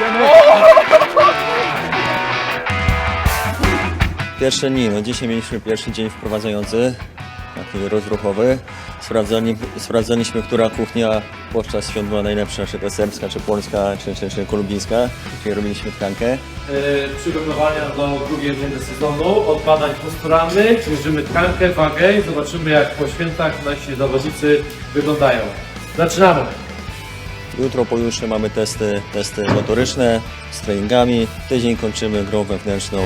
Idziemy. Pierwsze dni, no dzisiaj mieliśmy pierwszy dzień wprowadzający, taki rozruchowy. Sprawdzali, sprawdzaliśmy, która kuchnia podczas świąt była najlepsza, czy to serbska, czy polska, czy, czy, czy kolumbijska. Czyli robiliśmy tkankę. Yy, przygotowania do drugiej rundy sezonu, od badań posturalnych, mierzymy tkankę, wagę i zobaczymy jak po świętach nasi zawodnicy wyglądają. Zaczynamy! Jutro, pojutrze mamy testy, testy motoryczne z treningami. Tydzień kończymy grą wewnętrzną.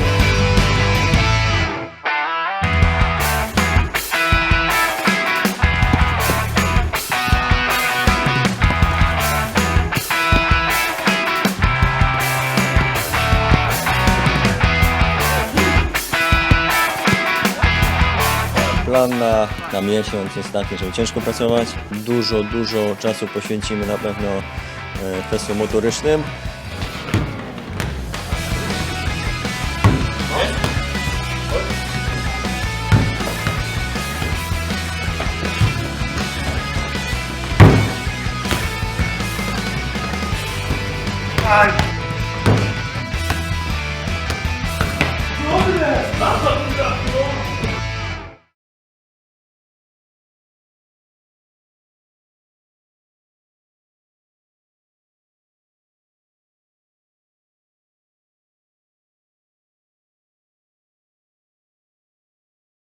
Plan na, na miesiąc jest taki, żeby ciężko pracować. Dużo, dużo czasu poświęcimy na pewno e, kwestiom motorycznym.